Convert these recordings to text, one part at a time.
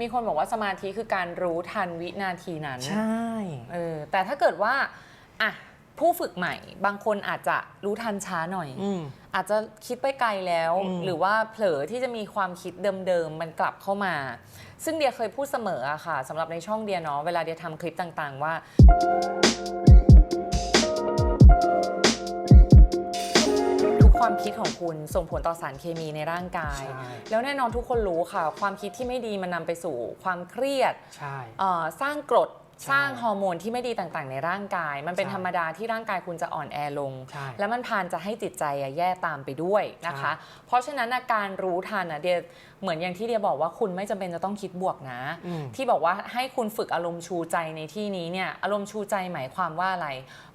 มีคนบอกว่าสมาธิคือการรู้ทันวินาทีนั้นใช่ เออแต่ถ้าเกิดว่าอะผู้ฝึกใหม่ บางคนอาจจะรู้ทันช้าหน่อย อืม อาจจะคิดไปไกลแล้ว อืม หรือว่าเผลอที่จะมีความคิดเดิมๆ มันกลับเข้ามา ซึ่งเดียเคยพูดเสมออะค่ะสำหรับในช่องเดียเนาะเวลาเดียทำคลิปต่างๆว่า ความคิดของคุณส่งผลต่อสารเคมีในร่างกาย ใช่ แล้วแน่นอนทุกคนรู้ค่ะ ความคิดที่ไม่ดีมันนำไปสู่ความเครียด ใช่ เอ่อสร้างกรดใช่สร้างฮอร์โมนที่ไม่ดีต่างๆ ในร่างกาย มันเป็นใช่ธรรมดาที่ร่างกายคุณจะอ่อนแอลง ใช่แล้วมันพานจะให้จิตใจอะแย่ตามไปด้วยนะคะ เพราะฉะนั้นอาการรู้ทันอะเดีย เหมือนอย่างที่เดียบอกว่าคุณไม่จำเป็นจะต้องคิดบวกนะอืมที่บอกว่าให้คุณฝึกอารมณ์ชูใจในที่นี้เนี่ยอารมณ์ชูใจหมายความว่าอะไร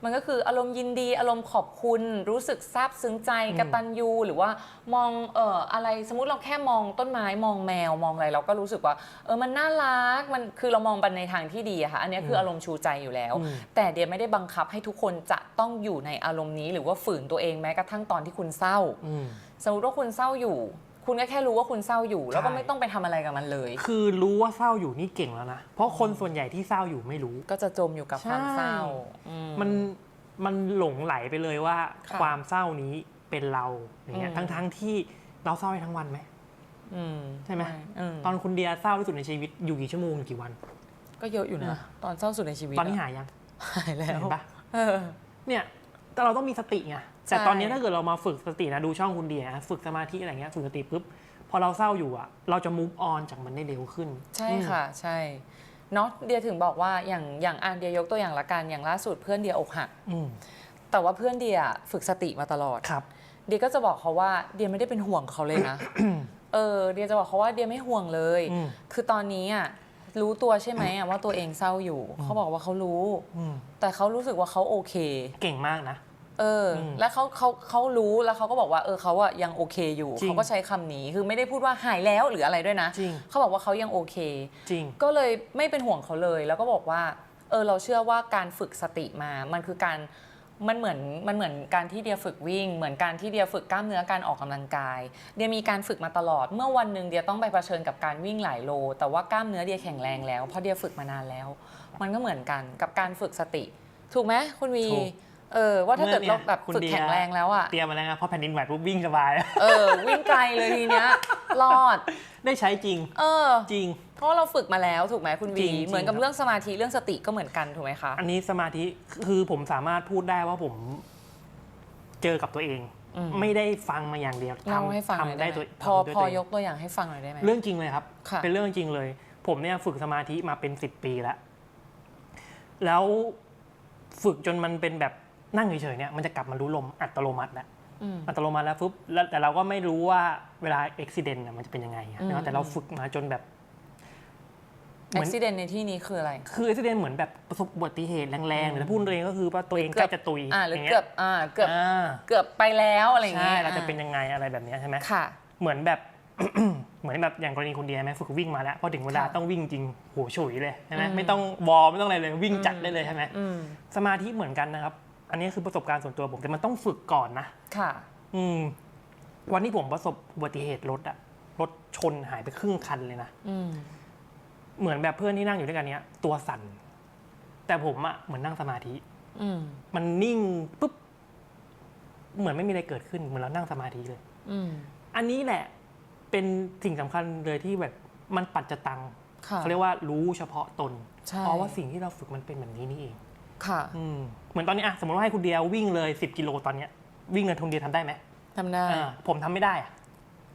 มันก็คืออารมณ์ยินดี อารมณ์ขอบคุณรู้สึกซาบซึ้งใจอืมกตัญญูหรือว่ามองเอ่ออะไรสมมุติเราแค่มองต้นไม้มองแมวมองอะไรเราก็รู้สึกว่าเออมันน่ารักมันคือเรามองไปในทางที่ดีอะค่ะอันเนี้ยคืออารมณ์ชูใจอยู่แล้วอืมแต่เดียไม่ได้บังคับให้ทุกคนจะต้องอยู่ในอารมณ์นี้ หรือว่าฝืนตัวเองแม้กระทั่งตอนที่คุณเศร้าอืมสมมติว่าคุณเศร้าอยู่ คุณก็แค่รู้ว่าคุณเศร้าอยู่ แล้วก็ใช่ ไม่ต้องไปทำอะไรกับมันเลย คือรู้ว่าเศร้าอยู่นี่เก่งแล้วนะ เพราะคนส่วนใหญ่ที่เศร้าอยู่ไม่รู้ ก็จะจมอยู่กับความเศร้าใช่อืมันมันหลงไหลไปเลยว่า ค่ะความเศร้านี้เป็นเราอย่างเงี้ยอืม ทั้งทั้งๆที่เราเศร้าได้ทั้งวันไหม อืมใช่ไหมอืมตอนคุณเดียเศร้าที่สุดในชีวิตอยู่กี่ชั่วโมงกี่วัน ก็เยอะอยู่อืนะมตอนเศร้าสุดในชีวิตตอนนี้ะหายยังหายแล้วเห็นปะ เออ เนี่ยแต่เราต้องมีสติไง แต่ใช่ตอนนี้ถ้าเกิดเรามาฝึกสตินะดูช่องคุณเดียนะฝึกสมาธิอะไรเงี้ยฝึกสติปุ๊บพอเราเศร้าอยู่อะเราจะ move on จากมันได้เร็วขึ้น ใช่ค่ะ ใช่เนาะเดียถึงบอกว่าอย่างอย่างอันเดียยกตัวอย่างละกันอย่างล่าสุดเพื่อนเดียอกหักอืมแต่ว่าเพื่อนเดียฝึกสติมาตลอดครับ เดียก็จะบอกเขาว่าเดียไม่ได้เป็นห่วงเขาเลยนะเออเดียจะบอกเขาว่าเดียไม่ห่วงเลยอืมคือตอนนี้อะรู้ตัวใช่ไหมอะว่าตัวเองเศร้าอยู่ เขาบอกว่าเขารู้อืมแต่เขารู้สึกว่าเขาโอเค เก่งมากนะ เอออมแล้วเขาเขาเขารู้แล้วเขาก็บอกว่าเออเขาอะยังโอเคอยู่จริงเขาก็ใช้คำนี้คือไม่ได้พูดว่าหายแล้วหรืออะไรด้วยนะจริง เขาบอกว่าเขายังโอเค จริง ก็เลยไม่เป็นห่วงเขาเลย แล้วก็บอกว่า เออเราเชื่อว่าการฝึกสติมา มันคือการมันเหมือนมันเหมือนการที่เดียฝึกวิ่ง เหมือนการที่เดียฝึกกล้ามเนื้อการออกกำลังกาย เดียมีการฝึกมาตลอด เมื่อวันหนึ่งเดียต้องไปเผชิญกับการวิ่งหลายโล แต่ว่ากล้ามเนื้อเดียแข็งแรงแล้วเพราะเดียฝึกมานานแล้ว มันก็เหมือนกันกับการฝึกสติ ถูกไหมคุณวี ถูก เออว่าถ้าเกิดเมื่อเนี่เรายแบบคุณฝึกเดียแข็งแรงแล้วอะเตรียมมาแล้วนะเพราะแผ่นดินไหวปุ๊บวิ่งสบายเออวิ่งไกลเลยทีเนี้ยรอดได้ใช้จริง เออจริง เพราะว่าเราฝึกมาแล้วถูกไหมคุณจริวีงๆเหมือนกับครับเรื่องสมาธิเรื่องสติก็เหมือนกันถูกไหมคะอันนี้สมาธิคือผมสามารถพูดได้ว่าผม เจอกับตัวเองอืมไม่ได้ฟังมาอย่างเดียวเล่าให้ฟังหน่อยทำได้ได้ไหมตัวพอทำด้วยพอตัวเงยกตัวอย่างให้ฟังหน่อยได้ไหมเรื่องจริงเลยครับค่ะเป็นเรื่องจริงเลย ผมเนี่ยฝึกสมาธิมาเป็นสิบปีแล้ว แล้วฝึกจนมันเป็นแบบ นั่งเฉยๆเนี่ยมันจะกลับมารู้ลมอัตโนมัติแล้วอืม อัตโนมัติแล้วปุ๊บแล้วแต่เราก็ไม่รู้ว่าเวลาอุบิเหตุเนี่ยมันจะเป็นยังไงอะอืม นะแต่เราฝึกมาจนแบบ เหมือุอนบิเหตุในที่นี้คืออะไร คืออุบิเหตุเหมือนแบบประสบอุบัติเหตุแรงๆหรือถ้าพูดตัวเองก็คือว่าตัวเองใกล้จะตุยอ่าหรืออย่างเงี้เกืยอบอ่าเกือบอ่าเกือบไปแล้วอะไรอย่างใช่เงี้ยเราจะอ่เป็นยังไงอะไรแบบเนี้ยใช่ไหม ค่ะ เหมือนแบบ เหมือนแบบอย่างกรณีคุณเดียไหมฝึกวิ่งมาแล้วพอถึงเวลาค่ะต้องวิ่งจริงโหฉุยเลยใช่ไหมอืม ไม่ต้องวอร์มไม่ต้องอะไรเลยวิ่งจัดอืมได้เลยใช่ไหมอืม สมาธิเหมือนกันนะครับ อันนี้คือประสบการณ์ส่วนตัวผมแต่มันต้องฝึกก่อนนะค่ะ อืม วันที่ผมประสบอุบัติเหตุรถอะรถชนหายไปครึ่งคันเลยนะอืมเหมือนแบบเพื่อนที่นั่งอยู่ด้วยกันเนี้ย ตัวสั่น แต่ผมอะเหมือนนั่งสมาธิ อืมมันนิ่งปุ๊บเหมือนไม่มีอะไรเกิดขึ้นเหมือนเรานั่งสมาธิเลย อืมอันนี้แหละเป็นสิ่งสำคัญเลยที่แบบมันปัจจตังค่ะ เขาเรียกว่ารู้เฉพาะตนใช่ เพราะว่าสิ่งที่เราฝึกมันเป็นแบบนี้นี่เอง ค่ะอืมเหมือนตอนนี้อะสมมติว่าให้คุณเดียวิ่งเลย 10 กิโลตอนเนี้ยวิ่งเลยทุนเดียทำได้ไหมทำได้อ่าผมทำไม่ได้อะ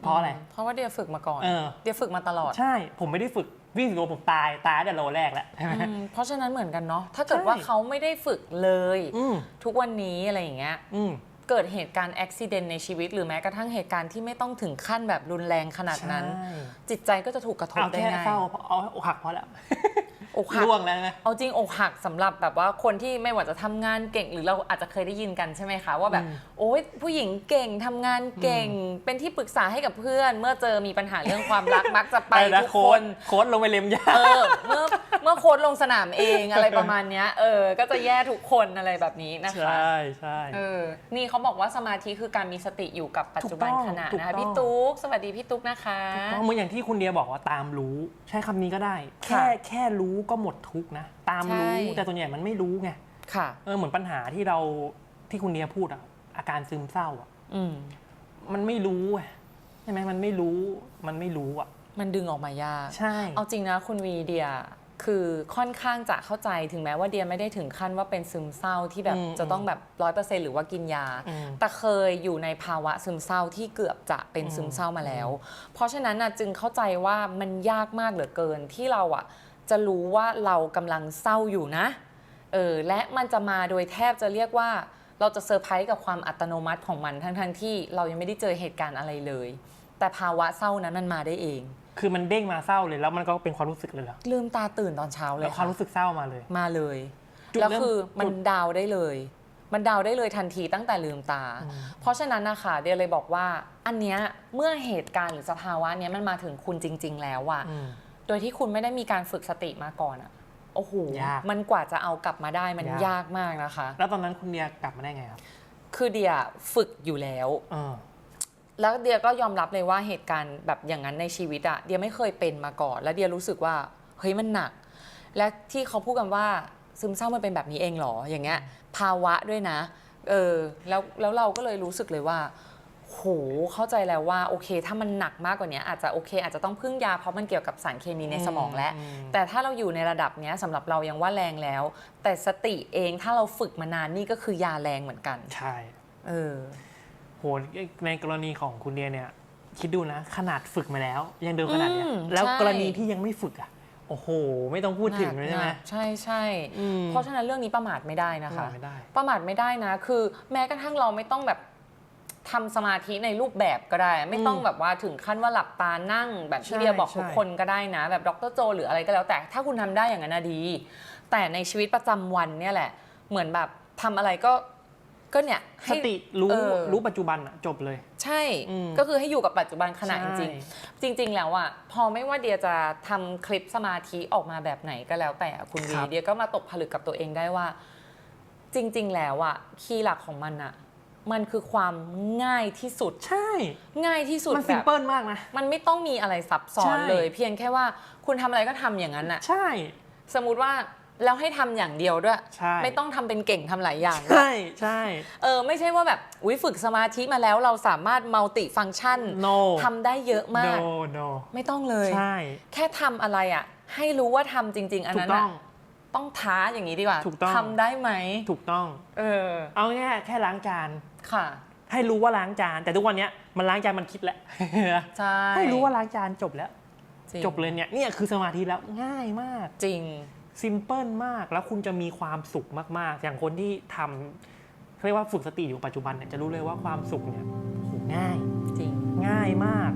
เพราะอะไร เพราะว่าเดียฝึกมาก่อน เออ เดียฝึกมาตลอด ใช่ผมไม่ได้ฝึกวิ่งสิบโลผมตายตายแต่โลแรกแล้วใช่ไหม อืมเพราะฉะนั้นเหมือนกันเนาะถ้าเกิดใช่ ว่าเขาไม่ได้ฝึกเลย อืมทุกวันนี้อะไรอย่างเงี้ยอืม เกิดเหตุการณ์อุบิเหตุในชีวิต หรือแม้กระทั่งเหตุการณ์ที่ไม่ต้องถึงขั้นแบบรุนแรงขนาดนั้น ใช่ จิตใจก็จะถูกกระทบเอาได้แค่ง่ายเศร้าพอเอาอกหักพอแล้ว อกหัก ล่วงแล้วนะ เอาจริงอกหักสำหรับแบบว่าคนที่ไม่ว่าจะทำงานเก่งหรือเราอาจจะเคยได้ยินกันใช่ไหมคะ ว่าแบบอืม โอ๊ยผู้หญิงเก่งทำงานเก่ง เป็นที่ปรึกษาให้กับเพื่อน เมื่อเจอมีปัญหาเรื่องความรักมักจะไปนะทุกโค้คดน โค้ดลงไปเล็มยา เออเมื่อ เมื่อว่าโค้ดลงสนามเองอะไรประมาณเนี้ยเออ ก็จะแย่ทุกคนอะไรแบบนี้นะคะใช่ใช่ เออ นี่เขาบอกว่าสมาธิคือการมีสติอยู่กับปัจจุบันถูกต้องขณะถูกนะคะต้อง พี่ตุ๊ก สวัสดีพี่ตุ๊กนะคะ เพราะเหมือนอย่างที่คุณเดียบอกว่าตามรู้ ใช้คำนี้ก็ได้ แค่ค่ะแค่รู้ก็หมดทุกข์นะ ตามรู้ใช่ แต่ส่วนใหญ่มันไม่รู้ไงค่ะ เออเหมือนปัญหาที่เราที่คุณเดียพูดอะอาการซึมเศร้าอะอืม มันไม่รู้อะใช่ไหมมันไม่รู้มันไม่รู้อะมันดึงออกมายาก ใช่ เอาจริงนะคุณวีเดีย คือค่อนข้างจะเข้าใจถึงแม้ว่าเดียไม่ได้ถึงขั้นว่าเป็นซึมเศร้าที่แบบอืมจะต้องแบบร้อยเปอร์เซ็นหรือว่ากินยาอืมแต่เคยอยู่ในภาวะซึมเศร้าที่เกือบจะเป็นอืมซึมเศร้ามาแล้ว เพราะฉะนั้นนะจึงเข้าใจว่ามันยากมากเหลือเกินที่เราอะจะรู้ว่าเรากำลังเศร้าอยู่นะเออและมันจะมาโดยแทบจะเรียกว่า เราจะเซอร์ไพรส์กับความอัตโนมัติของมันทั้งๆที่เรายังไม่ได้เจอเหตุการณ์อะไรเลย แต่ภาวะเศร้านั้นมันมาได้เอง คือมันเด้งมาเศร้าเลยแล้วมันก็เป็นความรู้สึกเลยเหรอลืมตาตื่นตอนเช้าเลแล้ยวความค่ะรู้สึกเศร้ามาเลย มาเลย จุดแล้วเริ่มคือมันจุดดาวได้เลย มันดาวได้เลยทันทีตั้งแต่ลืมตา อืม เพราะฉะนั้นนะคะเดียเลยบอกว่า อันเนี้ยเมื่อเหตุการณ์หรือสภาวะเนี้ยมันมาถึงคุณจริง ๆ แล้วอะอืม โดยที่คุณไม่ได้มีการฝึกสติมาก่อนอะโอ้โหยากมันกว่าจะเอากลับมาได้มันยาก ยากมากนะคะ แล้วตอนนั้นคุณเดียกลับมาได้ไงครับคือเดียฝึกอยู่แล้ว เออ แล้วเดียก็ยอมรับเลยว่าเหตุการณ์แบบอย่างนั้นในชีวิตอะเดียไม่เคยเป็นมาก่อน แล้วเดียรู้สึกว่าเฮ้ยมันหนัก และที่เขาพูดกันว่าซึมเศร้ามันเป็นแบบนี้เองเหรออย่างเงี้ย ภาวะด้วยนะ เออแล้วแล้วเราก็เลยรู้สึกเลยว่าโหเข้าใจแล้วว่าโอเค ถ้ามันหนักมากกว่านี้อาจจะโอเค อาจจะต้องพึ่งยาเพราะมันเกี่ยวกับสารเคมีในสมองแล้วอืมแต่ถ้าเราอยู่ในระดับเนี้ยสำหรับเรายังว่าแรงแล้ว แต่สติเองถ้าเราฝึกมานานนี่ก็คือยาแรงเหมือนกัน ใช่ เออ โหในกรณีของคุณเดียเนี่ย คิดดูนะ ขนาดฝึกมาแล้ว ยังเดินขนาดเนี้ยอืมแล้วใช่ กรณีที่ยังไม่ฝึกอะ โอ้โห ไม่ต้องพูดถึงเลยใช่ไหม นักใช่ใช่อืม เพราะฉะนั้นเรื่องนี้ประมาทไม่ได้นะคะ ไม่ได้ ประมาทไม่ได้นะ คือแม้กระทั่งเราไม่ต้องแบบทำสมาธิในรูปแบบก็ได้ ไม่ต้องแบบว่าถึงขั้นว่าหลับตานั่ง แบบที่ใช่เดียบอกใช่ทุกคนก็ได้นะ แบบดรโจ หรืออะไรก็แล้วแต่ ถ้าคุณทำได้อย่างนั้นนะดี แต่ในชีวิตประจำวันเนี่ยแหละ เหมือนแบบทำอะไรก็ ก็เนี่ยสให้ ติรู้เออ รู้ปัจจุบันอะจบเลย ใช่อืมก็คือให้อยู่กับปัจจุบันขณะจใช่ ริงๆ จริง ๆ แล้วอะพอไม่ว่าเดียจะทำคลิปสมาธิออกมาแบบไหนก็แล้วแต่อะคุณวีครับ เดียก็มาตกผลึกกับตัวเองได้ว่า จริง ๆ แล้วอะคีย์หลักของมันอะ มันคือความง่ายที่สุด ใช่ ง่ายที่สุดมันแบซิมบเปิลมากนะ มันไม่ต้องมีอะไรซับซ้อนใช่ เลย เพียงแค่ว่าคุณทำอะไรก็ทำอย่างนั้นอะ ใช่ สมมุติว่า แล้วให้ทำอย่างเดียวด้วย ใช่ ไม่ต้องทำเป็นเก่งทำหลายอย่างด้วย ใช่ใช่ เออไม่ใช่ว่าแบบอุ้ยฝึกสมาธิมาแล้วเราสามารถมัลติฟัง c t ชัน no ทำได้เยอะมาก no no ไม่ต้องเลย ใช่ แค่ทำอะไรอะ ให้รู้ว่าทำจริง ๆ อันถูนั้กนต้ออะงต้องท้าอย่างนี้ดีกว่าถูกต้อง ทำได้ไหมถูกต้อง เออเอาแค่แค่ล้างจาน ค่ะ ให้รู้ว่าล้างจาน แต่ทุกวันเนี้ยมันล้างจานมันคิดแล้ว ใช่ให้รู้ว่าล้างจานจบแล้ว จริงจบเลยเนี่ยเนี่ยคือสมาธิแล้วง่ายมาก จริง ซิมเพิลมากแล้วคุณจะมีความสุขมากๆ อย่างคนที่ทำเขาเรียกว่าฝึกสติอยู่ปัจจุบันเนี่ยจะรู้เลยว่าความสุขเนี่ยโหง่าย จริง ง่ายมาก